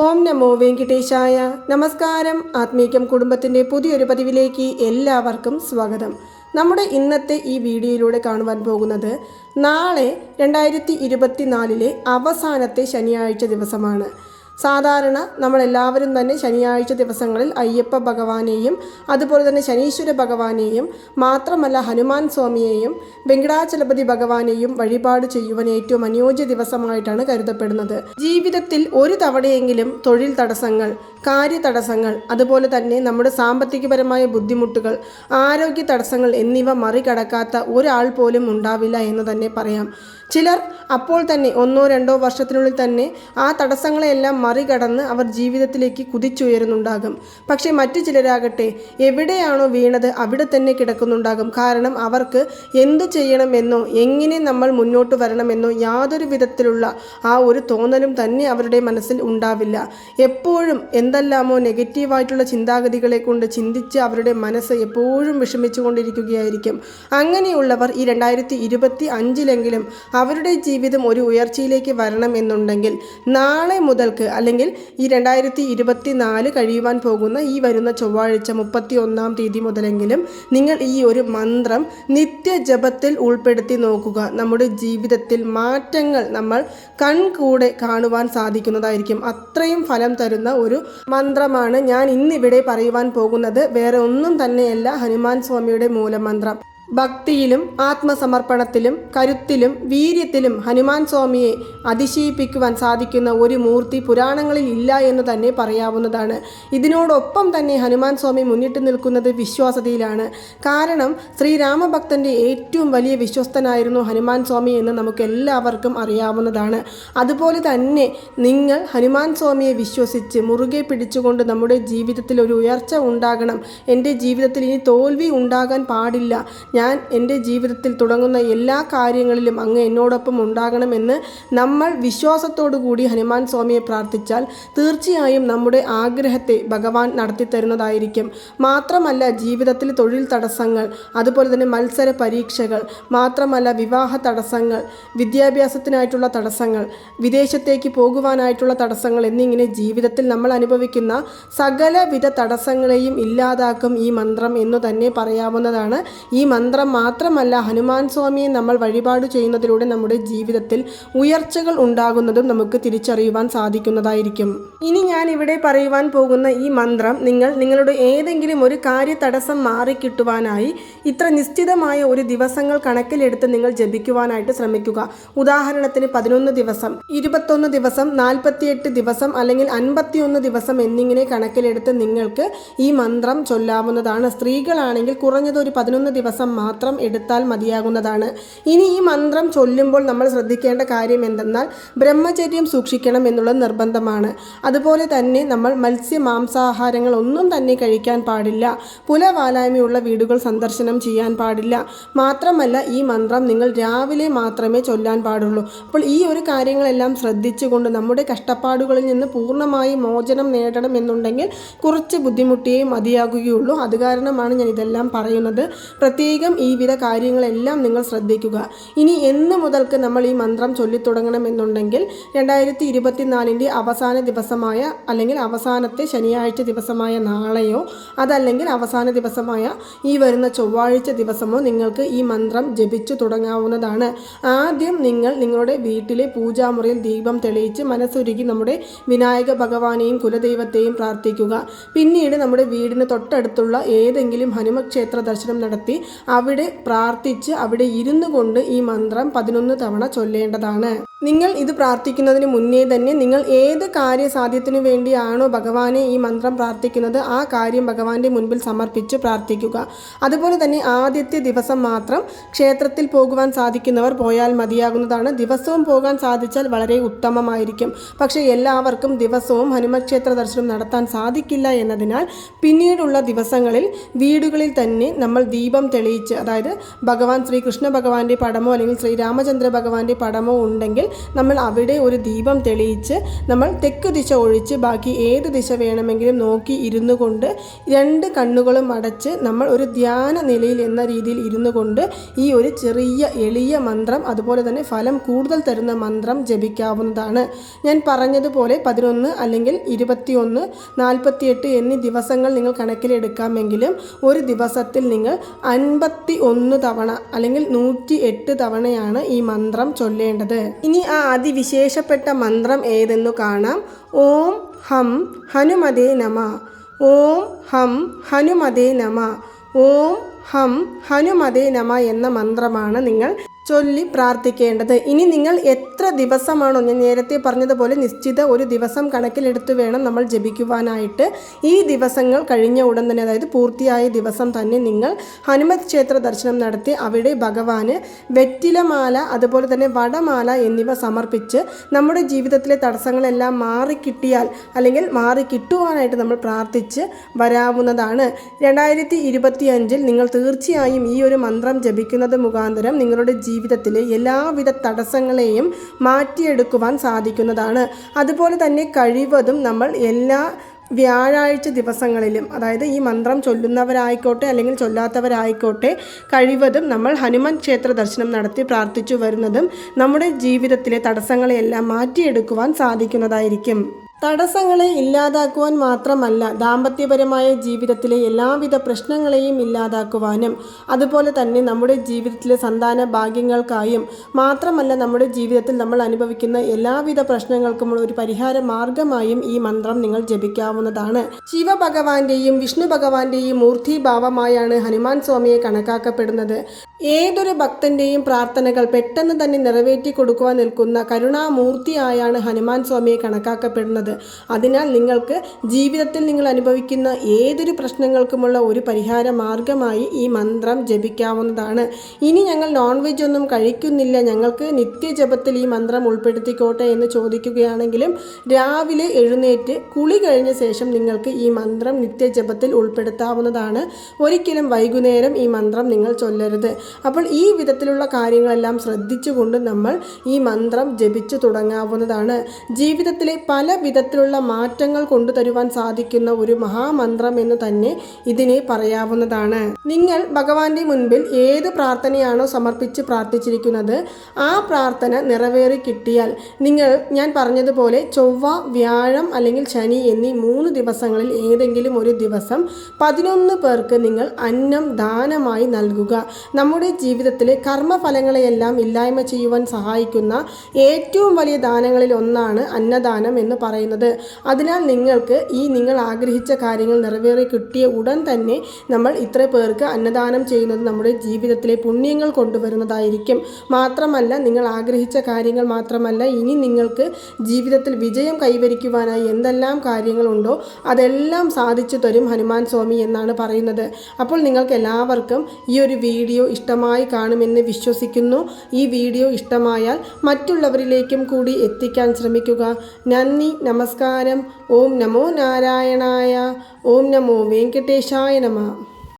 ഓം നമോ വെങ്കിട്ടേശായ. നമസ്കാരം. ആത്മീകം കുടുംബത്തിന്റെ പുതിയൊരു പതിവിലേക്ക് എല്ലാവർക്കും സ്വാഗതം. നമ്മുടെ ഇന്നത്തെ ഈ വീഡിയോയിലൂടെ കാണുവാൻ പോകുന്നത് നാളെ രണ്ടായിരത്തി ഇരുപത്തിനാലിലെ അവസാനത്തെ ശനിയാഴ്ച ദിവസമാണ്. സാധാരണ നമ്മളെല്ലാവരും തന്നെ ശനിയാഴ്ച ദിവസങ്ങളിൽ അയ്യപ്പ ഭഗവാനെയും അതുപോലെ തന്നെ ശനീശ്വര ഭഗവാനെയും മാത്രമല്ല ഹനുമാൻ സ്വാമിയെയും വെങ്കടാചലപതി ഭഗവാനെയും വഴിപാട് ചെയ്യുവാൻ ഏറ്റവും അനുയോജ്യ ദിവസമായിട്ടാണ് കരുതപ്പെടുന്നത്. ജീവിതത്തിൽ ഒരു തവണയെങ്കിലും തൊഴിൽ തടസ്സങ്ങൾ കാര്യ തടസ്സങ്ങൾ അതുപോലെ തന്നെ നമ്മുടെ സാമ്പത്തികപരമായ ബുദ്ധിമുട്ടുകൾ ആരോഗ്യ തടസ്സങ്ങൾ എന്നിവ മറികടക്കാത്ത ഒരാൾ പോലും ഉണ്ടാവില്ല എന്ന് തന്നെ പറയാം. ചിലർ അപ്പോൾ തന്നെ ഒന്നോ രണ്ടോ വർഷത്തിനുള്ളിൽ തന്നെ ആ തടസ്സങ്ങളെയെല്ലാം മറികടന്ന് അവർ ജീവിതത്തിലേക്ക് കുതിച്ചുയരുന്നുണ്ടാകും. പക്ഷേ മറ്റു ചിലരാകട്ടെ എവിടെയാണോ വീണത് അവിടെ തന്നെ കിടക്കുന്നുണ്ടാകും. കാരണം അവർക്ക് എന്തു ചെയ്യണമെന്നോ എങ്ങനെ നമ്മൾ മുന്നോട്ട് വരണമെന്നോ യാതൊരു വിധത്തിലുള്ള ആ ഒരു തോന്നലും തന്നെ അവരുടെ മനസ്സിൽ ഉണ്ടാവില്ല. എപ്പോഴും എന്തെല്ലാമോ നെഗറ്റീവായിട്ടുള്ള ചിന്താഗതികളെ കൊണ്ട് ചിന്തിച്ച് അവരുടെ മനസ്സ് എപ്പോഴും വിഷമിച്ചു കൊണ്ടിരിക്കുകയായിരിക്കും അങ്ങനെയുള്ളവർ ഈ രണ്ടായിരത്തി ഇരുപത്തി അഞ്ചിലെങ്കിലും അവരുടെ ജീവിതം ഒരു ഉയർച്ചയിലേക്ക് വരണം എന്നുണ്ടെങ്കിൽ നാളെ മുതൽക്ക് അല്ലെങ്കിൽ ഈ രണ്ടായിരത്തി ഇരുപത്തി നാല് കഴിയുവാൻ പോകുന്ന ഈ വരുന്ന ചൊവ്വാഴ്ച മുപ്പത്തി ഒന്നാം തീയതി മുതലെങ്കിലും നിങ്ങൾ ഈ ഒരു മന്ത്രം നിത്യജപത്തിൽ ഉൾപ്പെടുത്തി നോക്കുക. നമ്മുടെ ജീവിതത്തിൽ മാറ്റങ്ങൾ നമ്മൾ കൺകൂടെ കാണുവാൻ സാധിക്കുന്നതായിരിക്കും. അത്രയും ഫലം തരുന്ന ഒരു മന്ത്രമാണ് ഞാൻ ഇന്നിവിടെ പറയുവാൻ പോകുന്നത്. വേറെ ഒന്നും തന്നെയല്ല ഹനുമാൻ സ്വാമിയുടെ മൂലമന്ത്രം. ഭക്തിയിലും ആത്മസമർപ്പണത്തിലും കരുത്തിലും വീര്യത്തിലും ഹനുമാൻ സ്വാമിയെ അതിശയിപ്പിക്കുവാൻ സാധിക്കുന്ന ഒരു മൂർത്തി പുരാണങ്ങളിൽ ഇല്ല എന്ന് തന്നെ പറയാവുന്നതാണ്. ഇതിനോടൊപ്പം തന്നെ ഹനുമാൻ സ്വാമി മുന്നിട്ട് നിൽക്കുന്നത് വിശ്വാസതയിലാണ്. കാരണം ശ്രീരാമഭക്തന്റെ ഏറ്റവും വലിയ വിശ്വസ്തനായിരുന്നു ഹനുമാൻ സ്വാമി എന്ന് നമുക്ക് എല്ലാവർക്കും അറിയാവുന്നതാണ്. അതുപോലെ തന്നെ നിങ്ങൾ ഹനുമാൻ സ്വാമിയെ വിശ്വസിച്ച് മുറുകെ പിടിച്ചുകൊണ്ട് നമ്മുടെ ജീവിതത്തിൽ ഒരു ഉയർച്ച ഉണ്ടാകണം. എന്റെ ജീവിതത്തിൽ ഇനി തോൽവി ഉണ്ടാകാൻ പാടില്ല. ഞാൻ എന്റെ ജീവിതത്തിൽ തുടങ്ങുന്ന എല്ലാ കാര്യങ്ങളിലും അങ്ങ് എന്നോടൊപ്പം ഉണ്ടാകണമെന്ന് നമ്മൾ വിശ്വാസത്തോടു കൂടി ഹനുമാൻ സ്വാമിയെ പ്രാർത്ഥിച്ചാൽ തീർച്ചയായും നമ്മുടെ ആഗ്രഹത്തെ ഭഗവാൻ നടത്തി തരുന്നതായിരിക്കും. മാത്രമല്ല ജീവിതത്തിൽ തൊഴിൽ തടസ്സങ്ങൾ അതുപോലെ തന്നെ മത്സര പരീക്ഷകൾ മാത്രമല്ല വിവാഹ തടസ്സങ്ങൾ വിദ്യാഭ്യാസത്തിനായിട്ടുള്ള തടസ്സങ്ങൾ വിദേശത്തേക്ക് പോകുവാനായിട്ടുള്ള തടസ്സങ്ങൾ എന്നിങ്ങനെ ജീവിതത്തിൽ നമ്മൾ അനുഭവിക്കുന്ന സകലവിധ തടസ്സങ്ങളെയും ഇല്ലാതാക്കും ഈ മന്ത്രം എന്ന് തന്നെ പറയാവുന്നതാണ് ഈ മന്ത്രം. മാത്രമല്ല ഹനുമാൻ സ്വാമിയെ നമ്മൾ വഴിപാട് ചെയ്യുന്നതിലൂടെ നമ്മുടെ ജീവിതത്തിൽ ഉയർച്ചകൾ ഉണ്ടാകുന്നതും നമുക്ക് തിരിച്ചറിയുവാൻ സാധിക്കുന്നതായിരിക്കും. ഇനി ഞാൻ ഇവിടെ പറയുവാൻ പോകുന്ന ഈ മന്ത്രം നിങ്ങൾ നിങ്ങളുടെ ഏതെങ്കിലും ഒരു കാര്യ തടസ്സം മാറിക്കിട്ടുവാനായി ഇത്ര നിശ്ചിതമായ ഒരു ദിവസങ്ങൾ കണക്കിലെടുത്ത് നിങ്ങൾ ജപിക്കുവാനായിട്ട് ശ്രമിക്കുക. ഉദാഹരണത്തിന് പതിനൊന്ന് ദിവസം ഇരുപത്തൊന്ന് ദിവസം നാൽപ്പത്തിയെട്ട് ദിവസം അല്ലെങ്കിൽ അൻപത്തിയൊന്ന് ദിവസം എന്നിങ്ങനെ കണക്കിലെടുത്ത് നിങ്ങൾക്ക് ഈ മന്ത്രം ചൊല്ലാവുന്നതാണ്. സ്ത്രീകളാണെങ്കിൽ കുറഞ്ഞത് ഒരു പതിനൊന്ന് ദിവസം മാത്രം എടുത്താൽ മതിയാകുന്നതാണ്. ഇനി ഈ മന്ത്രം ചൊല്ലുമ്പോൾ നമ്മൾ ശ്രദ്ധിക്കേണ്ട കാര്യം എന്തെന്നാൽ ബ്രഹ്മചര്യം സൂക്ഷിക്കണം എന്നുള്ള നിർബന്ധമാണ്. അതുപോലെ തന്നെ നമ്മൾ മത്സ്യ മാംസാഹാരങ്ങൾ ഒന്നും തന്നെ കഴിക്കാൻ പാടില്ല. പുലവാലായ്മയുള്ള വീടുകൾ സന്ദർശനം ചെയ്യാൻ പാടില്ല. മാത്രമല്ല ഈ മന്ത്രം നിങ്ങൾ രാവിലെ മാത്രമേ ചൊല്ലാൻ പാടുള്ളൂ. അപ്പോൾ ഈ ഒരു കാര്യങ്ങളെല്ലാം ശ്രദ്ധിച്ചുകൊണ്ട് നമ്മുടെ കഷ്ടപ്പാടുകളിൽ നിന്ന് പൂർണമായി മോചനം നേടണം എന്നുണ്ടെങ്കിൽ കുറച്ച് ബുദ്ധിമുട്ടിയേ മതിയാകുകയുള്ളൂ. അത് കാരണമാണ് ഞാൻ ഇതെല്ലാം പറയുന്നത്. പ്രത്യേകം ഈ വിധ കാര്യങ്ങളെല്ലാം നിങ്ങൾ ശ്രദ്ധിക്കുക. ഇനി എന്ന് മുതൽക്ക് നമ്മൾ ഈ മന്ത്രം ചൊല്ലിത്തുടങ്ങണമെന്നുണ്ടെങ്കിൽ രണ്ടായിരത്തി ഇരുപത്തിനാലിന്റെ അവസാന ദിവസമായ അല്ലെങ്കിൽ അവസാനത്തെ ശനിയാഴ്ച ദിവസമായ നാളെയോ അതല്ലെങ്കിൽ അവസാന ദിവസമായ ഈ വരുന്ന ചൊവ്വാഴ്ച ദിവസമോ നിങ്ങൾക്ക് ഈ മന്ത്രം ജപിച്ചു തുടങ്ങാവുന്നതാണ്. ആദ്യം നിങ്ങൾ നിങ്ങളുടെ വീട്ടിലെ പൂജാമുറിയിൽ ദീപം തെളിയിച്ച് മനസ്സൊരുക്കി നമ്മുടെ വിനായക ഭഗവാനെയും കുലദൈവത്തെയും പ്രാർത്ഥിക്കുക. പിന്നീട് നമ്മുടെ വീടിന് തൊട്ടടുത്തുള്ള ഏതെങ്കിലും ഹനുമക്ഷേത്ര ദർശനം നടത്തി അവിടെ പ്രാർത്ഥിച്ച് അവിടെ ഇരുന്നു കൊണ്ട് ഈ മന്ത്രം പതിനൊന്ന് തവണ ചൊല്ലേണ്ടതാണ്. നിങ്ങൾ ഇത് പ്രാർത്ഥിക്കുന്നതിന് മുന്നേ തന്നെ നിങ്ങൾ ഏത് കാര്യസാധ്യത്തിനു വേണ്ടിയാണോ ഭഗവാനെ ഈ മന്ത്രം പ്രാർത്ഥിക്കുന്നത് ആ കാര്യം ഭഗവാന്റെ മുൻപിൽ സമർപ്പിച്ച് പ്രാർത്ഥിക്കുക. അതുപോലെ തന്നെ ആദ്യത്തെ ദിവസം മാത്രം ക്ഷേത്രത്തിൽ പോകുവാൻ സാധിക്കുന്നവർ പോയാൽ മതിയാകുന്നതാണ്. ദിവസവും പോകാൻ സാധിച്ചാൽ വളരെ ഉത്തമമായിരിക്കും. പക്ഷേ എല്ലാവർക്കും ദിവസവും ഹനുമക്ഷേത്ര ദർശനം നടത്താൻ സാധിക്കില്ല എന്നതിനാൽ പിന്നീടുള്ള ദിവസങ്ങളിൽ വീടുകളിൽ തന്നെ നമ്മൾ ദീപം തെളിയിച്ച് അതായത് ഭഗവാൻ ശ്രീകൃഷ്ണ ഭഗവാന്റെ പടമോ അല്ലെങ്കിൽ ശ്രീരാമചന്ദ്ര ഭഗവാന്റെ പടമോ ഉണ്ടെങ്കിൽ നമ്മൾ അവിടെ ഒരു ദീപം തെളിയിച്ച് നമ്മൾ തെക്ക് ദിശ ഒഴിച്ച് ബാക്കി ഏത് ദിശ വേണമെങ്കിലും നോക്കി ഇരുന്നു കൊണ്ട് രണ്ട് കണ്ണുകളും അടച്ച് നമ്മൾ ഒരു ധ്യാന നിലയിൽ എന്ന രീതിയിൽ ഇരുന്നു കൊണ്ട് ഈ ഒരു ചെറിയ എളിയ മന്ത്രം അതുപോലെ തന്നെ ഫലം കൂടുതൽ തരുന്ന മന്ത്രം ജപിക്കാവുന്നതാണ്. ഞാൻ പറഞ്ഞതുപോലെ പതിനൊന്ന് അല്ലെങ്കിൽ ഇരുപത്തിയൊന്ന് നാൽപ്പത്തിയെട്ട് എന്നീ ദിവസങ്ങൾ നിങ്ങൾ കണക്കിലെടുക്കാമെങ്കിലും ഒരു ദിവസത്തിൽ നിങ്ങൾ അൻപത്തി ഒന്ന് തവണ അല്ലെങ്കിൽ നൂറ്റി എട്ട് തവണയാണ് ഈ മന്ത്രം ചൊല്ലേണ്ടത്. ഇനി ആ അതിവിശേഷപ്പെട്ട മന്ത്രം ഏതെന്നു കാണാം. ഓം ഹം ഹനുമതേ നമ. ഓം ഹം ഹനുമതേ നമ. ഓം ഹം ഹനുമതേ നമ എന്ന മന്ത്രമാണ് നിങ്ങൾ ചൊല്ലി പ്രാർത്ഥിക്കേണ്ടത്. ഇനി നിങ്ങൾ എത്ര ദിവസമാണോ ഞാൻ നേരത്തെ പറഞ്ഞതുപോലെ നിശ്ചിത ഒരു ദിവസം കണക്കിലെടുത്ത് വേണം നമ്മൾ ജപിക്കുവാനായിട്ട്. ഈ ദിവസങ്ങൾ കഴിഞ്ഞ ഉടൻ തന്നെ അതായത് പൂർത്തിയായ ദിവസം തന്നെ നിങ്ങൾ ഹനുമത് ക്ഷേത്ര ദർശനം നടത്തി അവിടെ ഭഗവാന് വെറ്റിലമാല അതുപോലെ തന്നെ വടമാല എന്നിവ സമർപ്പിച്ച് നമ്മുടെ ജീവിതത്തിലെ തടസ്സങ്ങളെല്ലാം മാറിക്കിട്ടിയാൽ അല്ലെങ്കിൽ മാറി കിട്ടുവാനായിട്ട് നമ്മൾ പ്രാർത്ഥിച്ച് വരാവുന്നതാണ്. രണ്ടായിരത്തി ഇരുപത്തി നിങ്ങൾ തീർച്ചയായും ഈ ഒരു മന്ത്രം ജപിക്കുന്നത് മുഖാന്തരം നിങ്ങളുടെ ജീവിതത്തിലെ എല്ലാവിധ തടസ്സങ്ങളെയും മാറ്റിയെടുക്കുവാൻ സാധിക്കുന്നതാണ്. അതുപോലെ തന്നെ കഴിവതും നമ്മൾ എല്ലാ വ്യാഴാഴ്ച ദിവസങ്ങളിലും അതായത് ഈ മന്ത്രം ചൊല്ലുന്നവരായിക്കോട്ടെ അല്ലെങ്കിൽ ചൊല്ലാത്തവരായിക്കോട്ടെ കഴിവതും നമ്മൾ ഹനുമാൻ ക്ഷേത്ര ദർശനം നടത്തി പ്രാർത്ഥിച്ചു വരുന്നതും നമ്മുടെ ജീവിതത്തിലെ തടസ്സങ്ങളെയെല്ലാം മാറ്റിയെടുക്കുവാൻ സാധിക്കുന്നതായിരിക്കും. തടസ്സങ്ങളെ ഇല്ലാതാക്കുവാൻ മാത്രമല്ല ദാമ്പത്യപരമായ ജീവിതത്തിലെ എല്ലാവിധ പ്രശ്നങ്ങളെയും ഇല്ലാതാക്കുവാനും അതുപോലെ തന്നെ നമ്മുടെ ജീവിതത്തിലെ സന്താന ഭാഗ്യങ്ങൾക്കായും മാത്രമല്ല നമ്മുടെ ജീവിതത്തിൽ നമ്മൾ അനുഭവിക്കുന്ന എല്ലാവിധ പ്രശ്നങ്ങൾക്കുമുള്ള ഒരു പരിഹാര മാർഗമായും ഈ മന്ത്രം നിങ്ങൾ ജപിക്കാവുന്നതാണ്. ശിവഭഗവാന്റെയും വിഷ്ണു ഭഗവാന്റെയും മൂർത്തിഭാവമായാണ് ഹനുമാൻ സ്വാമിയെ കണക്കാക്കപ്പെടുന്നത്. ഏതൊരു ഭക്തന്റെയും പ്രാർത്ഥനകൾ പെട്ടെന്ന് തന്നെ നിറവേറ്റി കൊടുക്കുവാൻ നിൽക്കുന്ന കരുണാമൂർത്തിയായാണ് ഹനുമാൻ സ്വാമിയെ കണക്കാക്കപ്പെടുന്നത്. അതിനാൽ നിങ്ങൾക്ക് ജീവിതത്തിൽ നിങ്ങൾ അനുഭവിക്കുന്ന ഏതൊരു പ്രശ്നങ്ങൾക്കുമുള്ള ഒരു പരിഹാര മാർഗമായി ഈ മന്ത്രം ജപിക്കാവുന്നതാണ്. ഇനി ഞങ്ങൾ നോൺ വെജ് ഒന്നും കഴിക്കുന്നില്ല. ഞങ്ങൾക്ക് നിത്യജപത്തിൽ ഈ മന്ത്രം ഉൾപ്പെടുത്തിക്കോട്ടെ എന്ന് ചോദിക്കുകയാണെങ്കിലും രാവിലെ എഴുന്നേറ്റ് കുളി കഴിഞ്ഞ ശേഷം നിങ്ങൾക്ക് ഈ മന്ത്രം നിത്യജപത്തിൽ ഉൾപ്പെടുത്താവുന്നതാണ്. ഒരിക്കലും വൈകുന്നേരം ഈ മന്ത്രം നിങ്ങൾ ചൊല്ലരുത്. അപ്പോൾ ഈ വിധത്തിലുള്ള കാര്യങ്ങളെല്ലാം ശ്രദ്ധിച്ചുകൊണ്ട് നമ്മൾ ഈ മന്ത്രം ജപിച്ചു തുടങ്ങാവുന്നതാണ്. ജീവിതത്തിലെ പല വിധത്തിലുള്ള മാറ്റങ്ങൾ കൊണ്ടുതരുവാൻ സാധിക്കുന്ന ഒരു മഹാമന്ത്രം എന്ന് തന്നെ ഇതിനെ പറയാവുന്നതാണ്. നിങ്ങൾ ഭഗവാന്റെ മുൻപിൽ ഏത് പ്രാർത്ഥനയാണോ സമർപ്പിച്ച് പ്രാർത്ഥിച്ചിരിക്കുന്നത് ആ പ്രാർത്ഥന നിറവേറി കിട്ടിയാൽ നിങ്ങൾ ഞാൻ പറഞ്ഞതുപോലെ ചൊവ്വ വ്യാഴം അല്ലെങ്കിൽ ശനി എന്നീ മൂന്ന് ദിവസങ്ങളിൽ ഏതെങ്കിലും ഒരു ദിവസം പതിനൊന്ന് പേർക്ക് നിങ്ങൾ അന്നം ദാനമായി നൽകുക. നമ്മുടെ ജീവിതത്തിലെ കർമ്മഫലങ്ങളെയെല്ലാം ഇല്ലായ്മ ചെയ്യുവാൻ സഹായിക്കുന്ന ഏറ്റവും വലിയ ദാനങ്ങളിൽ ഒന്നാണ് അന്നദാനം എന്ന് പറയുന്നത്. അതിനാൽ നിങ്ങൾക്ക് ഈ നിങ്ങൾ ആഗ്രഹിച്ച കാര്യങ്ങൾ നിറവേറി കിട്ടിയ ഉടൻ തന്നെ നമ്മൾ ഇത്ര പേർക്ക് അന്നദാനം ചെയ്യുന്നത് നമ്മുടെ ജീവിതത്തിലെ പുണ്യങ്ങൾ കൊണ്ടുവരുന്നതായിരിക്കും. മാത്രമല്ല നിങ്ങൾ ആഗ്രഹിച്ച കാര്യങ്ങൾ മാത്രമല്ല ഇനി നിങ്ങൾക്ക് ജീവിതത്തിൽ വിജയം കൈവരിക്കുവാനായി എന്തെല്ലാം കാര്യങ്ങളുണ്ടോ അതെല്ലാം സാധിച്ചു തരും ഹനുമാൻ സ്വാമി എന്നാണ് പറയുന്നത്. അപ്പോൾ നിങ്ങൾക്ക് എല്ലാവർക്കും ഈ ഒരു വീഡിയോ ഇഷ്ടമായി കാണുമെന്ന് വിശ്വസിക്കുന്നു. ഈ വീഡിയോ ഇഷ്ടമായാൽ മറ്റുള്ളവരിലേക്കും കൂടി എത്തിക്കാൻ ശ്രമിക്കുക. നന്ദി നമസ്കാരം. ഓം നമോ നാരായണായ. ഓം നമോ വെങ്കടേശായ നമ.